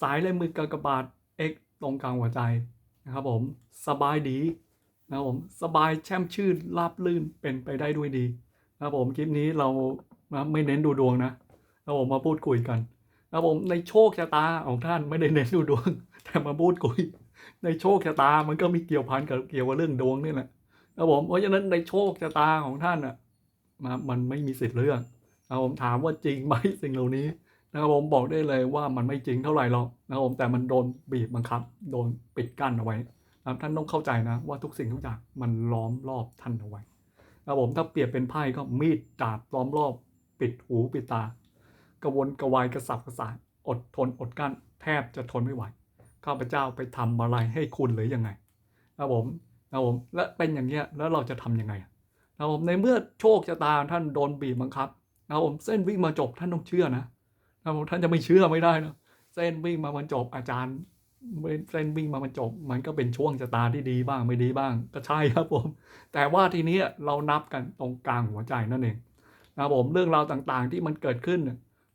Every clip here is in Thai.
สายลายมือกากบาท X ตรงกลางหัวใจนะครับผมสบายดีนะครับผมสบายแช่มชื่นราบลื่นเป็นไปได้ด้วยดีนะครับผมคลิปนี้เรานะไม่เน้นดูดวงนะนะครับผมมาพูดคุยกันนะครับผมในโชคชะตาของท่านไม่ได้เน้นดูดวง แต่มาพูดคุย ในโชคชะตามันก็มีเกี่ยวพันกับเกี่ยวกับเรื่องดวงนี่แหละนะครับผมเพราะฉะนั้นในโชคชะตาของท่านอะนะมันไม่มีสิทธิ์เลือกนะครับผมถามว่าจริงไหมสิ่งเหล่านี้ นะครับผมบอกได้เลยว่ามันไม่จริงเท่าไหร่หรอกนะครับผมแต่มันโดนบีบบังคับ โดนปิดกั้นเอาไว้นะครับท่านต้องเข้าใจนะว่าทุกสิ่งทุกอย่างมันล้อมรอบท่านเอาไว้นะครับผมถ้าเปรียบเป็นไพ่ก็มีดดาบล้อมรอบ ปิดหูปิดตากระวนกระวายกระสับกระส่ายอดทนอดกั้น แทบจะทนไม่ไหวข้าพเจ้าไปทำอะไรให้คุณหรือยังไงนะครับผมนะครับผมและเป็นอย่างเงี้ยแล้วเราจะทำยังไงนะครับผมในเมื่อโชคชะตาท่านโดนบีบบังคับนะครับผมเส้นวิ่งมาจบท่านต้องเชื่อนะ ท่านจะไม่เชื่อไม่ได้นะเส้นวิ่งมาบรรจบอาจารย์เส้นวิ่งมาบรรจบ มันก็เป็นช่วงชะตาที่ดีบ้างไม่ดีบ้าง ก็ใช่ครับผม แต่ว่าทีนี้เรานับกันตรงกลางหัวใจนั่นเองนะผมเรื่องราวต่างๆที่มันเกิดขึ้น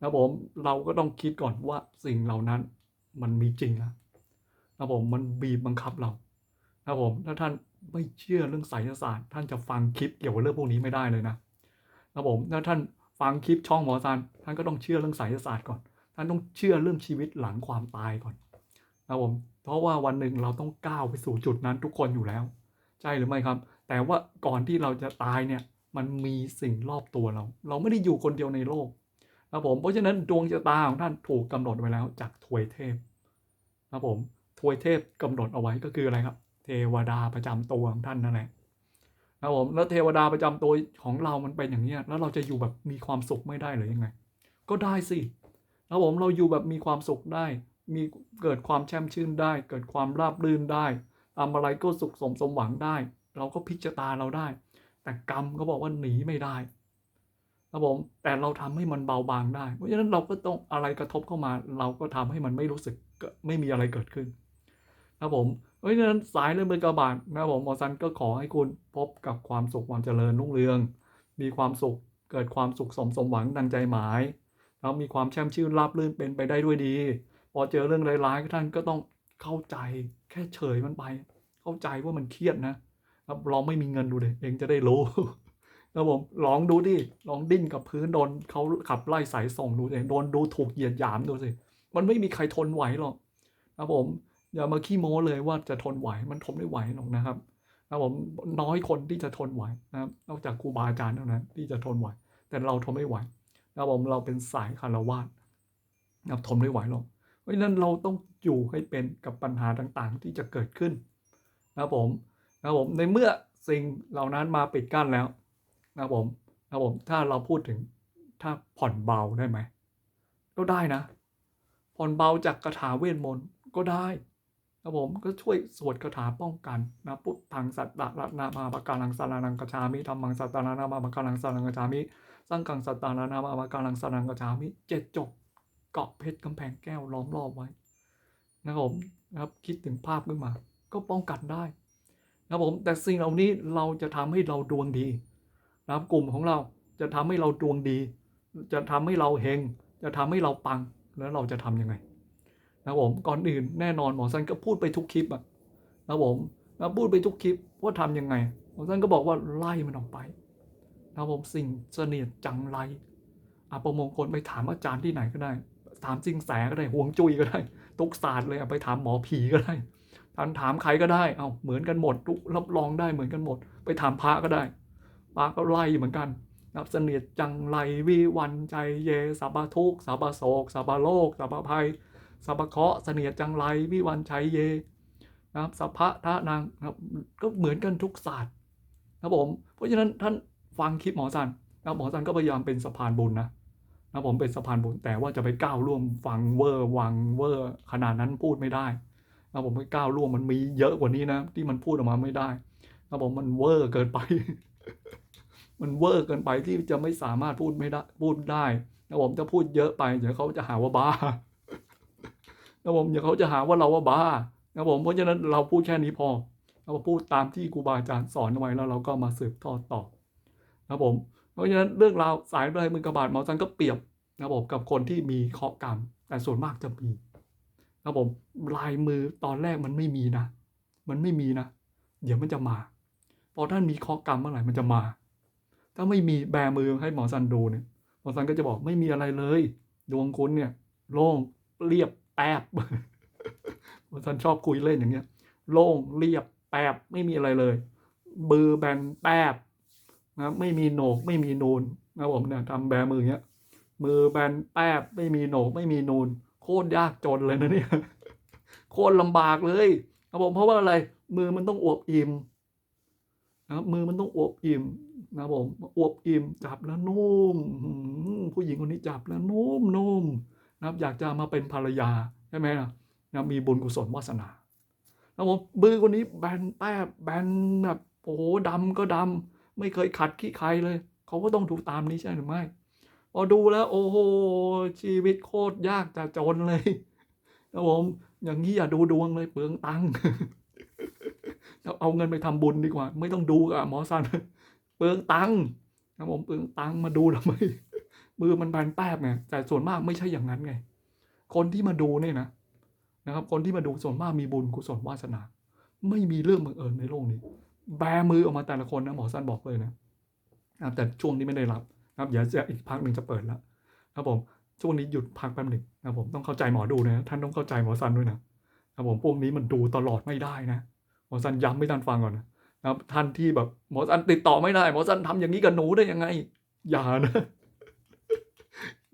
นะผมเราก็ต้องคิดก่อนว่าสิ่งเหล่านั้นมันมีจริงนะนะผมมันบีบบังคับเรานะผมถ้าท่านไม่เชื่อเรื่องไสยศาสตร์ ท่านจะฟังคลิปเกี่ยวกับเรื่องพวกนี้ไม่ได้เลยนะนะผมถ้าท่าน ฟังคลิปช่องหมอซันท่านก็ต้องเชื่อเรื่องไสยศาสตร์ก่อน ท่านต้องเชื่อเรื่องชีวิตหลังความตายก่อนนะผมเพราะว่าวันหนึ่งเราต้องก้าวไปสู่จุดนั้นทุกคนอยู่แล้ว ใช่หรือไม่ครับ แต่ว่าก่อนที่เราจะตายเนี่ยมันมีสิ่งรอบตัวเรา เราไม่ได้อยู่คนเดียวในโลกนะผมเพราะฉะนั้นดวงชะตาของท่านถูกกำหนดไว้แล้วจากทวยเทพนะผมทวยเทพกำหนดเอาไว้ก็คืออะไรครับ เทวดาประจำตัวของท่านนั่นแหละ นะผมแล้วเทวดาประจำตัวของเรามันเป็นอย่างนี้แล้วเราจะอยู่แบบมีความสุขไม่ได้หรือยังไง ก็ได้สินะผมเราอยู่แบบมีความสุขได้ มีเกิดความแช่มชื่นได้ เกิดความราบรื่นได้ทำอะไรก็สุขสมสมหวังได้ เราก็พิจารณาเราได้ แต่กรรมก็บอกว่าหนีไม่ได้นะผมแต่เราทำให้มันเบาบางได้ เพราะฉะนั้นเราก็ต้องอะไรกระทบเข้ามา เราก็ทำให้มันไม่รู้สึกไม่มีอะไรเกิดขึ้น นะผมเพราะฉะนั้นสายเรื่องมือกระบาดนะผมหมอซันก็ขอให้คุณพบกับความสุขความเจริญรุ่งเรือง มีความสุขเกิดความสุขสมสมหวังดังใจหมายแล้วมีความแช่มชื่นราบรื่นเป็นไปได้ด้วยดี พอเจอเรื่องร้ายๆท่านก็ต้องเข้าใจแค่เฉยมันไป เข้าใจว่ามันเครียดนะ ครับลองไม่มีเงินดูเด็เองจะได้รู้นะผมลองดูดิลองดิ้นกับพื้นโดนเขาขับไล่สายส่งดูสิโดนดูถูกเหยียดหยามดูสิมันไม่มีใครทนไหวหรอกนะผม อย่ามาขี้โม้เลยว่าจะทนไหวมันทนไม่ไหวหรอกนะครับนะผมน้อยคนที่จะทนไหวนะครับนอกจากครูบาอาจารย์เท่านั้นที่จะทนไหว แต่เราทนไม่ไหวนะผมเราเป็นสายคารวะนะทนไม่ไหวหรอกเพราะฉะนั้นเราต้องอยู่ให้เป็นกับปัญหาต่างๆ ที่จะเกิดขึ้นนะผมนะผมในเมื่อสิ่งเหล่านั้นมาปิดกั้นแล้วนะผมนะผมถ้าเราพูดถึงถ้าผ่อนเบาได้ไหมก็ได้นะ ผ่อนเบาจากคาถาเวทมนต์ก็ได้ นะผมก็ช่วยสวดคาถาป้องกันนะพุทธังสัตตะระนามาปะการังสารานังกชามิธรรมังสัตตานามาปะการังสารังกชามิสังกังสัตตานามาปะการังสารังกชามิเจ็ดจบเกาะเพชรกำแพงแก้วล้อมรอบไว้นะครับผมนะครับคิดถึงภาพขึ้นมา ก็ป้องกันได้นะครับผมแต่สิ่งเหล่านี้เราจะทำให้เราดวงดีนะครับกลุ่มของเราจะทำให้เราดวงดี จะทำให้เราเฮงจะทำให้เราปังแล้วเราจะทํำยังไง นะผมก่อนอื่นแน่นอนหมอสันก็พูดไปทุกคลิปอะนะผมนะพูดไปทุกคลิปว่าทํำยังไงหมอสันก็บอกว่าไล่มันออกไปนะผมสิ่งเสนียดจังไรอาประมงคลไปถามอาจารย์ที่ไหนก็ได้ ถามจิงแสก็ได้ห่วงจุยก็ได้ทุกศาสตร์เลยไปถามหมอผีก็ได้ท่านถามใครก็ได้เอาเหมือนกันหมดทุกรับรองได้เหมือนกันหมด ไปถามพระก็ได้พระก็ไล่เหมือนกันนับเสนียดจังไรวิวันใจเยสัพทุกสัพโศกสัพโลกสัพภัย สัพเคาะเสนียดจังไรวิวันชัยเยนะครับสัพพะทะนางนะครับก็เหมือนกันทุกศาสตร์นะผมเพราะฉะนั้นท่านฟังคลิปหมอสันนะหมอสันก็พยายามเป็นสะพานบุญนะนะผมเป็นสะพานบุญแต่ว่าจะไปก้าวร่วมฟังเวอร์วังเวอร์ขนาดนั้นพูดไม่ได้นะผมไปก้าวร่วมมันมีเยอะกว่านี้นะ ที่มันพูดออกมาไม่ได้นะผมมันเวอร์เกินไป มันเวอร์เกินไปที่จะไม่สามารถพูดไม่ได้พูดได้นะผมจะพูดเยอะไปเดี๋ยวเขาจะหาว่าบ้า นะผมเดี๋ยวเขาจะหาว่าเราว่าบ้านะผมเพราะฉะนั้นเราพูดแค่นี้พอเราพูดตามที่ครูบาอาจารย์สอนไว้แล้วเราก็มาสืบทอดต่อนะผม เพราะฉะนั้นเรื่องราวสายเลยมือกระบาดหมอจันก็เปรียบนะผมกับคนที่มีเคราะห์กรรม แต่ส่วนมากจะมีครับผมลายมือตอนแรกมันไม่มีนะ มันไม่มีนะ เดี๋ยวมันจะมา พอท่านมีเคราะห์กรรมเมื่อไหร่มันจะมา ถ้าไม่มีแบมือให้หมอซันดูเนี่ยหมอซันก็จะบอกไม่มีอะไรเลย ดวงคุณเนี่ยโล่งเรียบ แป๊บมันชอบคุยเล่นอย่างเงี้ย โล่งเรียบแป๊บไม่มีอะไรเลยมือแบนแป๊บนะไม่มีโหนกไม่มีนูนนะผมเนี่ยทำแบมืออย่างเงี้ย มือแบนแป๊บไม่มีโหนกไม่มีนูน โคตรยากจนเลยนะเนี่ยโคตรลำบากเลยครับผมเพราะว่าอะไร มือมันต้องอวบอิ่มนะครับมือมันต้องอวบอิ่มนะผมอวบอิ่มจับแล้วนุ่มผู้หญิงคนนี้จับแล้วนุ่มนุ่ม นะครับอยากจะมาเป็นภรรยาใช่ไหมนะนะมีบุญกุศลวาสนานะครับผมมือคนนี้แบนแป๊บแบนแบบโอ้โหดำก็ดำไม่เคยขัดขี้ใครเลย เขาก็ต้องดูกตามนี้ใช่หรือไม่พอดูแล้ว โอ้โหชีวิตโคตรยากจะจนเลยนะผมอย่างนี้อย่าดูดวงเลยเปลืองตังค์เอาเงินไปทำบุญดีกว่า ไม่ต้องดูกับหมอสันเปลืองตังค์นะผมเปลืองตังค์มาดูทำไม มือมันแบนแป๊บไงแต่ส่วนมากไม่ใช่อย่างนั้นไง คนที่มาดูเนี่ยนะนะครับ คนที่มาดูส่วนมากมีบุญกุศลวาสนา ไม่มีเรื่องบังเอิญในโลกนี้ แบมือออกมาแต่ละคนนะหมอสันบอกเลยนะนะครับแต่ช่วงนี้ไม่ได้รับนะครับเดี๋ยวจะอีกพักหนึ่งจะเปิดแล้วครับผมช่วงนี้หยุดพักแป๊บหนึ่งนะครับผมต้องเข้าใจหมอดูนะท่านต้องเข้าใจหมอซันด้วยนะครับผมพวกนี้มันดูตลอดไม่ได้นะหมอซันย้ำให้ท่านฟังก่อนนะครับท่านที่แบบหมอซันติดต่อไม่ได้หมอซันทำอย่างนี้กับหนูได้ยังไง อย่านะ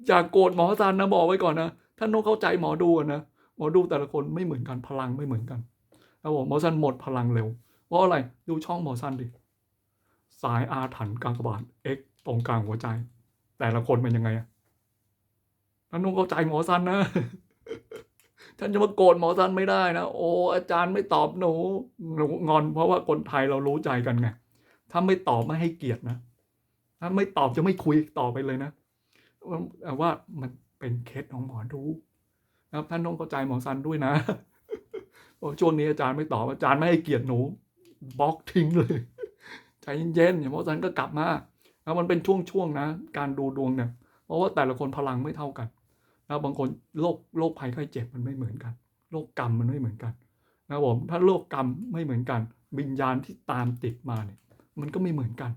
อย่าโกรธหมอซันนะบอกไว้ก่อนนะท่านต้องเข้าใจหมอดูนะหมอดูแต่ละคนไม่เหมือนกันพลังไม่เหมือนกันครับผมหมอซันหมดพลังเร็วเพราะอะไรดูช่องหมอซันดิสายอาถรรพ์กากบาท X ตรงกลางหัวใจ แต่ละคนเป็นยังไงอะท่านต้องเข้าใจหมอซันนะท่านจะมาโกรธหมอซันไม่ได้นะ โอ้อาจารย์ไม่ตอบหนูหนูงอน เพราะว่าคนไทยเรารู้ใจกันไง ถ้าไม่ตอบไม่ให้เกียรตินะ ถ้าไม่ตอบจะไม่คุยต่อไปเลยนะ ว่ามันเป็นเคสของหมอดูนะครับท่านต้องเข้าใจหมอซันด้วยนะเพราะช่วงนี้อาจารย์ไม่ตอบอาจารย์ไม่ให้เกียรติหนูบล็อกทิ้งเลย ใจเย็นๆอย่างหมอซันก็กลับมาแล้วมันเป็นช่วงๆนะ การดูดวงเนี่ย เพราะว่าแต่ละคนพลังไม่เท่ากันนะบางคนโรคโรคภัยไข้เจ็บมันไม่เหมือนกันโรคกรรมมันไม่เหมือนกันนะผมถ้าโรคกรรมไม่เหมือนกันวิญญาณที่ตามติดมาเนี่ยมันก็ไม่เหมือนกัน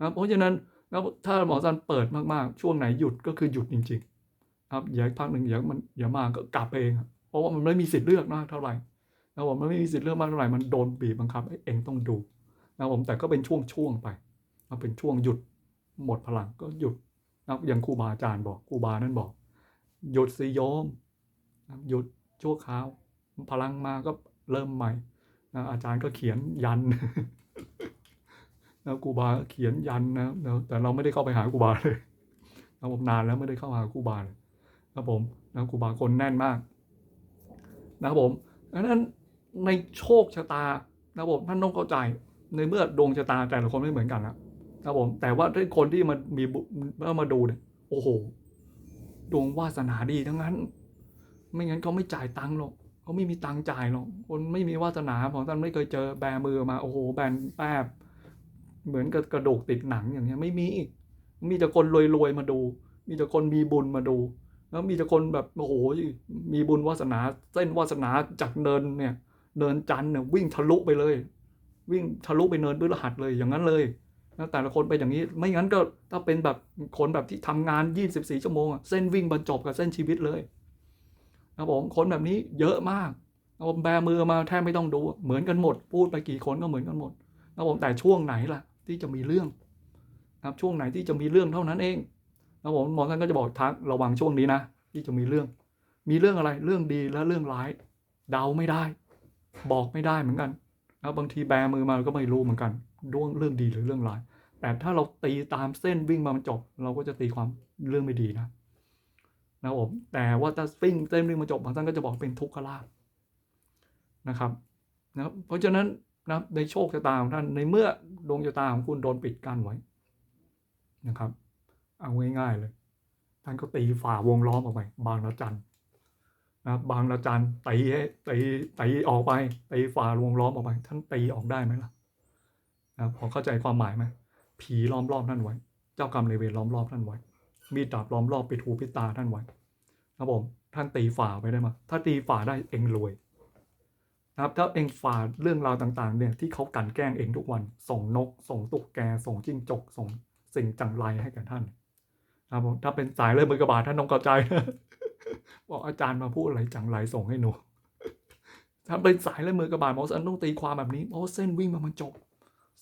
นะเพราะฉะนั้น นะถ้าหมอซันเปิดมากๆ ช่วงไหนหยุดก็คือหยุดจริง ๆ ครับอย่าพักหนึ่งอย่ามันอย่ามาก็กลับเอง เพราะว่ามันไม่มีสิทธิ์เลือกมากเท่าไหร่นะผมมันไม่มีสิทธิ์เลือกมากเท่าไหร่มันโดนบีบบังคับเองต้องดูนะผมแต่ก็เป็นช่วงๆไปมาเป็นช่วงหยุดหมดพลังก็หยุดนะอย่างครูบาอาจารย์บอกครูบานั่นบอก หยุดสิโยมหยุดชั่วคราว พลังมาก็เริ่มใหม่นะอาจารย์ก็เขียนยัน นะครูบาเขียนยันนะนะแต่เราไม่ได้เข้าไปหาครูบาเลยนะผมนานแล้วไม่ได้เข้าหาครูบาเลยนะผมนะครูบาคนแน่นมาก นะครับผมดังนั้นในโชคชะตานะครับผมท่านต้องเข้าใจในเมื่อดวงชะตาแต่ละคนไม่เหมือนกันนะครับผมแต่ว่าถ้าคนที่มามีบุเมื่อมาดูเนี่ยโอ้โหดวงวาสนาดีทั้งนั้น ไม่งั้นเขาไม่จ่ายตังค์หรอกเขาไม่มีตังค์จ่ายหรอกคนไม่มีวาสนาผมท่านไม่เคยเจอแบมือมาโอ้โหแบนแป๊บ เหมือนกับกระดูกติดหนังอย่างเงี้ยไม่มีมีแต่คนรวยๆมาดู มีแต่คนมีบุญมาดู แล้วมีแต่คนแบบโอ้โหมีบุญวาสนา เส้นวาสนาจากเนินเนี่ย เนินจันทร์เนี่ยวิ่งทะลุไปเลย วิ่งทะลุไปเนินพฤหัสเลยอย่างนั้นเลยนะแต่ละคนเป็นอย่างนี้ไม่งั้นก็ถ้าเป็นแบบคนแบบที่ทำงาน 24 ชั่วโมงเส้นวิ่งบรรจบกับเส้นชีวิตเลยนะผมคนแบบนี้เยอะมากนะผมแบมือมาแทบไม่ต้องดู เหมือนกันหมด พูดไปกี่คนก็เหมือนกันหมดนะผมแต่ช่วงไหนล่ะ ที่จะมีเรื่องนะครับช่วงไหนที่จะมีเรื่องเท่านั้นเองนะครับผมหมอท่านก็จะบอกทักระวังช่วงนี้นะที่จะมีเรื่อง มีเรื่องอะไรเรื่องดีและเรื่องร้าย เดาไม่ได้ บอกไม่ได้เหมือนกันนะบางทีแบมือมาก็ไม่รู้เหมือนกันเรื่องเรื่องดีหรือเรื่องร้าย แต่ถ้าเราตีตามเส้นวิ่งมามันจบ เราก็จะตีความเรื่องไม่ดีนะนะครับผมแต่ว่าถ้าวิ่งเส้นวิ่งมาจบบางท่านก็จะบอกเป็นทุกขลาภนะครับนะครับเพราะฉะนั้น นะในโชคชะตาของท่านในเมื่อดวงชะตาของคุณโดนปิดกั้นไว้นะครับ เอาง่ายๆเลย ท่านก็ตีฝ่าวงล้อมออกไป บางละจันนะบางละจันตีให้ตีตีออกไปตีฝ่าวงล้อมออกไป ท่านตีออกได้ไหมล่ะนะพอเข้าใจความหมายไหมผีล้อมรอบท่านไว้ เจ้ากรรมนายเวรล้อมรอบท่านไว้ มีดดาบล้อมรอบปิดหูปิดตาท่านไว้ครับผมท่านตีฝ่าไปได้มาถ้าตีฝ่าได้เองรวย นะครับถ้าเองฝ่าเรื่องราวต่างๆเนี่ยที่เขากลันแกล้งเองทุกวัน ส่งนก ส่งตุ๊กแก ส่งจิ้งจก ส่งสิ่งจังไรให้กับท่านนะครับผมถ้าเป็นสายเลยมือกระบาดท่านต้องเข้าใจบอกอาจารย์มาพูดอะไรจังไรส่งให้หนูถ้าเป็นสายเลยมือกระบาดหมอสันต้องตีความแบบนี้เพราะเส้นวิ่งมาบรรจบ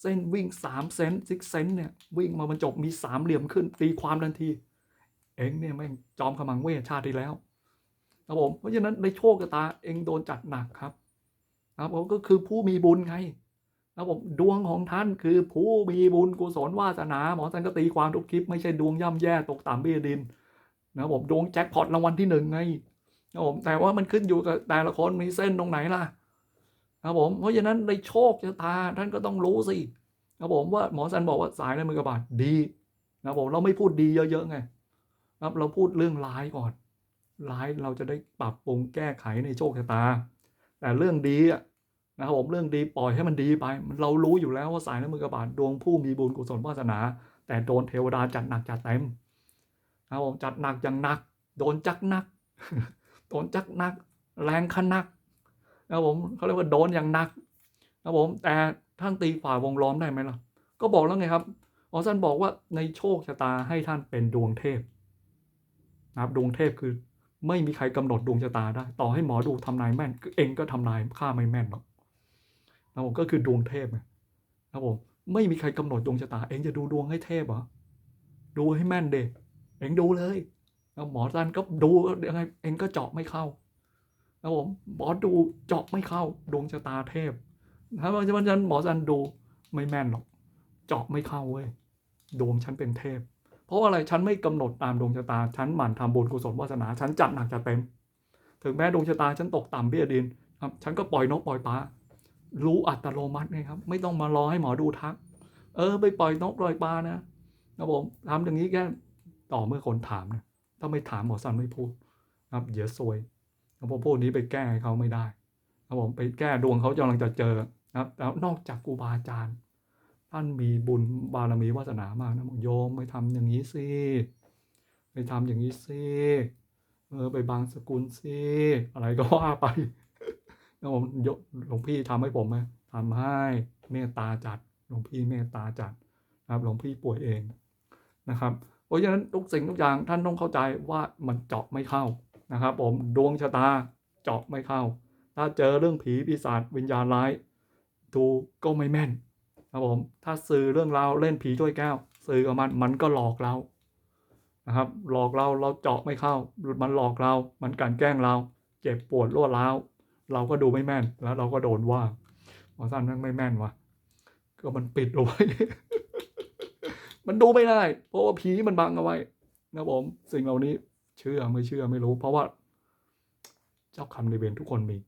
เส้นวิ่งสามเซนซิกเซนเนี่ยวิ่งมาบรรจบมีสามเหลี่ยมขึ้นตีความทันที เองเนี่ยแม่งจอมขมังเวทชาติที่แล้วครับผมเพราะฉะนั้นในโชคชะตาเองโดนจัดหนักครับ ครับผมก็คือผู้มีบุญไงครับผมดวงของท่านคือผู้มีบุญกุศลวาสนา หมอสันก็ตีความทุกคลิปไม่ใช่ดวงย่ำแย่ตกต่ำเบี้ยดินนะครับผมดวงแจ็คพอตรางวัลที่หนึ่งไงครับผมแต่ว่ามันขึ้นอยู่กับแต่ละคนมีเส้นตรงไหนล่ะครับผมเพราะฉะนั้นในโชคชะตาท่านก็ต้องรู้สิครับผมว่าหมอสันบอกว่าสายในมือกระบาดดีนะครับผมเราไม่พูดดีเยอะๆไงครับเราพูดเรื่องร้ายก่อน ร้ายเราจะได้ปรับปรุงแก้ไขในโชคชะตา แต่เรื่องดีอะนะครับผมเรื่องดีปล่อยให้มันดีไป เรารู้อยู่แล้วว่าสายน้ำมือกระบาดดวงผู้มีบุญกุศลวาสนา แต่โดนเทวดาจัดหนักจัดเต็มนะครับผมจัดหนักอย่างหนัก โดนจักหนัก โดนจักหนัก แรงขนักนะครับผมเขาเรียกว่าโดนอย่างหนักนะครับผมแต่ท่านตีฝ่าวงล้อมได้ไหมล่ะ ก็บอกแล้วไงครับออสันบอกว่าในโชคชะตาให้ท่านเป็นดวงเทพนะครับดวงเทพคือ ไม่มีใครกำหนดดวงชะตาได้ ต่อให้หมอดูทำนายแม่น เองก็ทำนายค่าไม่แม่นหรอกนะผมก็คือดวงเทพไงนะผมไม่มีใครกำหนดดวงชะตา เองจะดูดวงให้เทพเหรอดูให้แม่นเดเองดูเลยนะหมอจันก็ดูยังไงเองก็เจาะไม่เข้านะผมหมอดูเจาะไม่เข้า ดวงชะตาเทพถ้ามันจะหมอจันดูไม่แม่นหรอก เจาะไม่เข้าเว้ยดวงฉันเป็นเทพ เพราะอะไรฉันไม่กำหนดตามดวงชะตา ฉันหมั่นทำบุญกุศลวาสนา ฉันจัดหนักจัดเต็ม ถึงแม้ดวงชะตาฉันตกต่ำเบี้ยดินครับฉันก็ปล่อยนกปล่อยปลารู้อัตโนมัติไงครับ ไม่ต้องมารอให้หมอดูทัก เออ ไปปล่อยนกปล่อยปลานะครับผมทำอย่างนี้แค่ต่อเมื่อคนถามนะถ้าไม่ถามหมอสันไม่พูดครับเดี๋ยวซวยครับผมพวกนี้ไปแก้เขาไม่ได้ครับผมไปแก้ดวงเขากำลังจะเจอนะครับแล้วนอกจากครูบาอาจารย์ ท่านมีบุญบารมีวาสนามากนะโยมไม่ทำอย่างนี้สิไปทำอย่างนี้สิเออไปบางสกุลสิอะไรก็ว่าไปนะผมยกหลวงพี่ทำให้ผมไหมทำให้เมตตาจัดหลวงพี่เมตตาจัดนะครับหลวงพี่ป่วยเองนะครับเพราะฉะนั้นทุกสิ่งทุกอย่างท่านต้องเข้าใจว่ามันเจาะไม่เข้านะครับ ผมดวงชะตาเจาะไม่เข้า ถ้าเจอเรื่องผีปีศาจวิญญาณร้ายดูก็ไม่แม่น ครับผมถ้าสื่อเรื่องราวเล่นผีถ้วยแก้ว สื่อกับมันมันก็หลอกเรานะครับ หลอกเราเราเจาะไม่เข้ามันหลอกเรา มันกลันแกล้งเรา เจ็บปวดรัวร้าวเราก็ดูไม่แม่นแล้วเราก็โดนว่าหมอสั้นแม่งไม่แม่นวะก็มันปิดเอาไว้ มันดูไม่ได้ เพราะว่าผีมันบังเอาไว้ นะผมสิ่งเหล่านี้เชื่อไม่เชื่อไม่รู้ เพราะว่า เจ้ากรรมในเวรทุกคนมี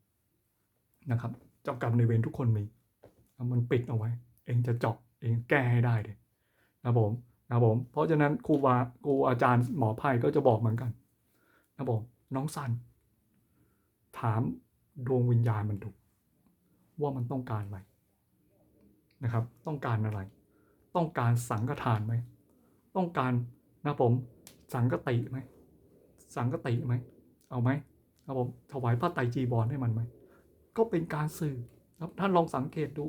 นะครับ เจ้ากรรมในเวรทุกคนมีมันปิดเอาไว้ เองจะเจาะเองแก้ให้ได้เลยนะผมนะผม เพราะฉะนั้นครูบาครูอาจารย์หมอไพ่ก็จะบอกเหมือนกันนะผมน้องสัน ถามดวงวิญญาณมันดูว่ามันต้องการอะไรนะครับ ต้องการอะไร ต้องการสังฆทานไหม ต้องการนะผม สังกติไหม สังกติไหม เอาไหมนะผมถวายพระไตรจีบอลให้มันไหม ก็เป็นการสื่อครับท่านลองสังเกตดู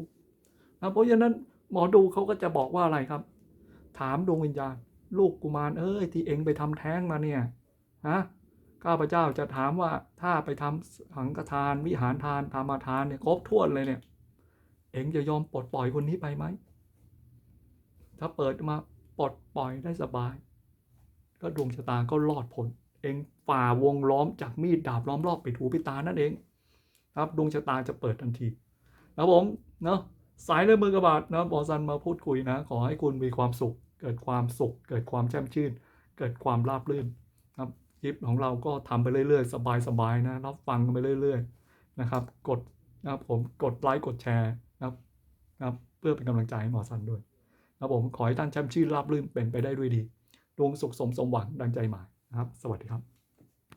นะเพราะฉะนั้นหมอดูเขาก็จะบอกว่าอะไรครับ ถามดวงวิญญาณ ลูกกุมารเอ้ยที่เองไปทำแท้งมาเนี่ยฮะข้าพเจ้าจะถามว่าถ้าไปทำสังฆทาน วิหารทานธรรมทานเนี่ยครบถ้วนเลยเนี่ย เองจะยอมปลดปล่อยคนนี้ไปไหมถ้าเปิดมาปลดปล่อยได้สบาย ก็ดวงชะตาก็รอดพ้นเองฝ่าวงล้อมจากมีดดาบล้อมรอบปิดหูปิดตานั่นเอง ครับดวงชะตาจะเปิดทันทีนะผมเนาะ สายเลยมือกระบาดนะบอสันมาพูดคุยนะ ขอให้คุณมีความสุข เกิดความสุข เกิดความแช่มชื่น เกิดความราบรื่นครับคลิปของเราก็ทำไปเรื่อยๆ สบายๆนะรับฟังกันไปเรื่อยๆนะครับ กดนะครับผมกดไลค์กดแชร์นะครับนะครับเพื่อเป็นกำลังใจให้หมอสันด้วยนะผมขอให้ท่านแช่มชื่นราบรื่นเป็นไปได้ด้วยดีดวงสุขสมสมหวังดังใจหมายนะครับ สวัสดีครับ